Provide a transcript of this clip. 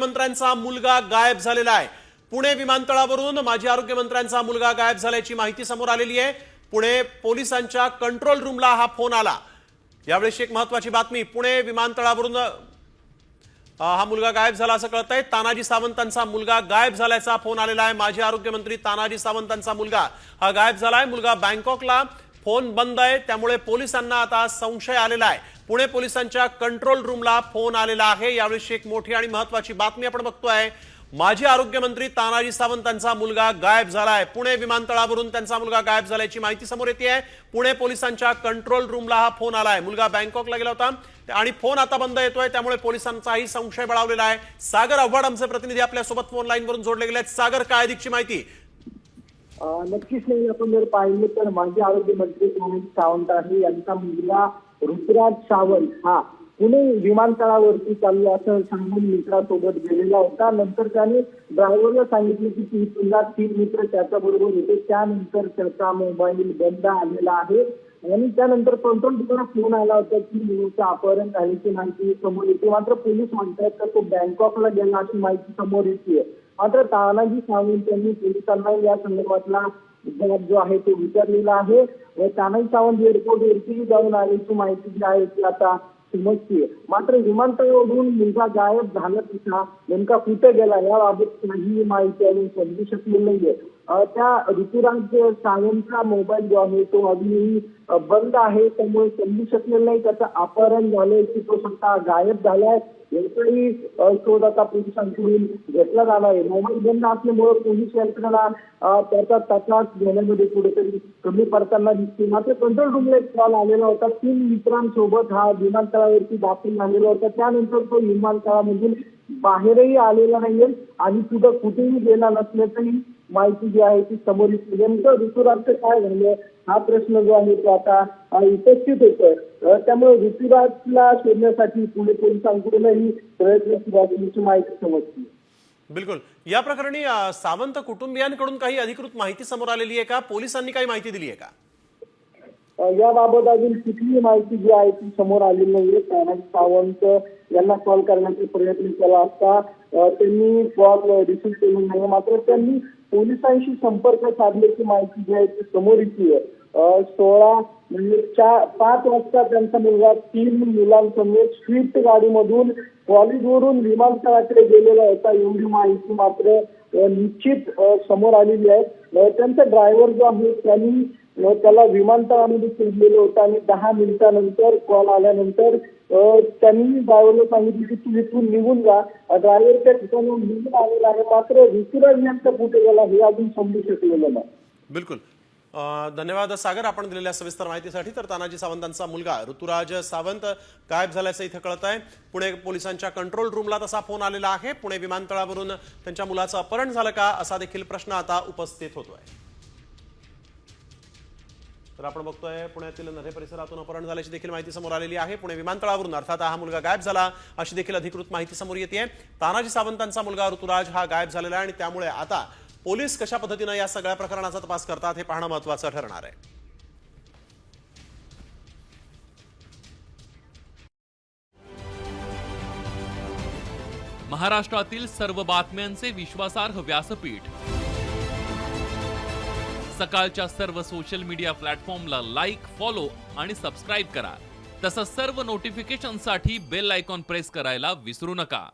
आरोग्यमंत्र्यांचा मुलगा गायब झालेला आहे. पुणे विमानतळावरून माजी आरोग्यमंत्र्यांचा मुलगा गायब झाल्याची माहिती समोर आलेली आहे. पुणे पोलिसांच्या कंट्रोल रूमला हा फोन आला. यावेळेस एक महत्वाची बातमी पुणे विमानतळावरून हा मुलगा गायब झाला असं कळत आहे तानाजी सावंतांचा मुलगा गायब झाल्याचा फोन आलेला आहे. माजी आरोग्यमंत्री तानाजी सावंतांचा मुलगा हा गायब झालाय मुलगा बँकॉकला फोन बंद आहे त्यामुळे पोलिसांना आता संशय आलेला आहे. पुणे पोलिसांच्या कंट्रोल रूमला फोन आलेला आहे. यावेळी एक मोठी आणि महत्वाची बातमी आपण बघतोय. माजी आरोग्यमंत्री तानाजी सावंतांचा मुलगा गायब झालाय. पुणे विमानतळावरून त्यांचा मुलगा गायब झाल्याची माहिती समोर येते पुणे पोलिसांच्या कंट्रोल रूमला हा फोन आलाय. मुलगा बँकॉकला गेला होता आणि फोन आता बंद येतोय त्यामुळे पोलिसांचाही संशय बळावलेला आहे. सागर आव्हाड आमचे प्रतिनिधी आपल्यासोबत फोन लाईन वरून जोडले गेले आहेत सागर काय अधिकची माहिती? नक्कीच नाही आपण जर पाहिलं तर माजी आरोग्य मंत्री सावंत आहे यांचा मुलगा ऋतुराज सावंत हा पुणे विमानतळावरती चालू असं सांगून मित्रासोबत गेलेला होता. नंतर त्याने ड्रायव्हरला सांगितले की ती तुला तीन मित्र त्याच्या बरोबर होते त्यानंतर त्याचा मोबाईल बंद आलेला आहे. आणि त्यानंतर कंट्रोल तुम्हाला फोन आला होता की मुलीचं अपहरण झाल्याची माहिती समोर येते. मात्र पोलीस म्हणतात तर तो बँकॉकला गेला अशी माहिती समोर येते मात्र तानाजी सावंत यांनी पोलिसांना या संदर्भातला जबाब जो आहे तो विचारलेला आहे. व तानाजी सावंत एअरपोर्टवरती जाऊन आल्याची माहिती जी आहे ती आता समजते. मात्र विमानतळावरून मुलगा गायब झाला तिथला नेमका कुठे गेला याबाबत काही माहिती आम्ही समजू शकलेली नाहीये. त्या ऋतुराज सावंतचा मोबाईल जो आहे तो अजूनही बंद आहे. त्यामुळे समजू शकलेलं नाही. त्याचं अपहरण झालंय की तो स्वतः गायब झालाय. याचाही शोध आता पोलिसांकडून घेतला जाणार आहे मोबाईल बंद असल्यामुळे पोलीस यंत्रणा त्याचा तपास घेण्यामध्ये कुठेतरी कमी पडताना दिसते. मात्र कंट्रोल रूमला एक कॉल आलेला होता. तीन मित्रांसोबत हा विमानतळावरती दाखल झालेला होता. त्यानंतर तो विमानतळामधून बाहेरही आलेला नाहीये आणि कुठं कुठेही गेला नसल्याचंही माहिती जी आहे ती समोर येते. नेमकं ऋतुराजचं काय झालं? हा प्रश्न जो आहे तो आता उपस्थित होतोय. अं, त्यामुळे ऋतुराजला शोधण्यासाठी पुणे पोलिसांकडूनही प्रयत्न सुरू असल्याची माहिती समजते बिलकुल. या प्रकरणी सावंत कुटुंबियांकडून काही अधिकृत माहिती समोर आलेली आहे का? पोलिसांनी काही माहिती दिली आहे का? याबाबत अजून कुठलीही माहिती जी आहे ती समोर आलेली नाहीये. तानाजी सावंत यांना कॉल करण्याचा प्रयत्न केला असता त्यांनी कॉल रिसीव्ह केला नाही. मात्र त्यांनी पोलिसांशी संपर्क साधल्याची माहिती जी आहे ती समोर येते. सोळा म्हणजे चार पाच वाजता त्यांचा मुलगा तीन मुलांसमोर स्विफ्ट गाडीमधून कॉलेजवरून विमानतळाकडे गेलेला होता. एवढी माहिती मात्र निश्चित समोर आलेली आहे. त्यांचा ड्रायव्हर जो आहे त्यांनी त्याला विमानतळामध्ये सोडलेलं होतं आणि दहा मिनिटानंतर कॉल आल्यानंतर त्यांनी ड्रायव्हरला सांगितलं की तू इथून निघून जा. ड्रायव्हर त्या ठिकाणी निघून आलेला आहे. मात्र ऋतुराज यांचा कुठे गेला हे अजून समजू शकलेलं नाही. बिलकुल. धन्यवाद सागर आपण दिलेल्या सविस्तर माहितीसाठी. तर तानाजी सावंतांचा मुलगा ऋतुराज सावंत गायब झाल्याचं इथं कळत आहे पुणे पोलिसांच्या कंट्रोल रूमला तसा फोन आलेला आहे. पुणे विमानतळावरून त्यांच्या मुलाचं अपहरण झालं का असा देखील प्रश्न आता उपस्थित होतोय. तर आपण बघतोय पुण्यातील नरे परिसरातून अपहरण झाल्याची देखील माहिती समोर आलेली आहे. पुणे विमानतळावरून अर्थात हा मुलगा गायब झाला अशी देखील अधिकृत माहिती समोर येते तानाजी सावंतांचा मुलगा ऋतुराज हा गायब झालेला आहे आणि त्यामुळे आता पोलीस कशा पद्धतीनं या सगळ्या प्रकरणाचा तपास करतात हे पाहणं महत्वाचं ठरणार आहे. महाराष्ट्रातील सर्व बातम्यांचे विश्वासार्ह व्यासपीठ. सकाळच्या सर्व सोशल मीडिया प्लॅटफॉर्मला लाईक फॉलो आणि सबस्क्राईब करा. तसंच सर्व नोटिफिकेशनसाठी बेल आयकॉन प्रेस करायला विसरू नका.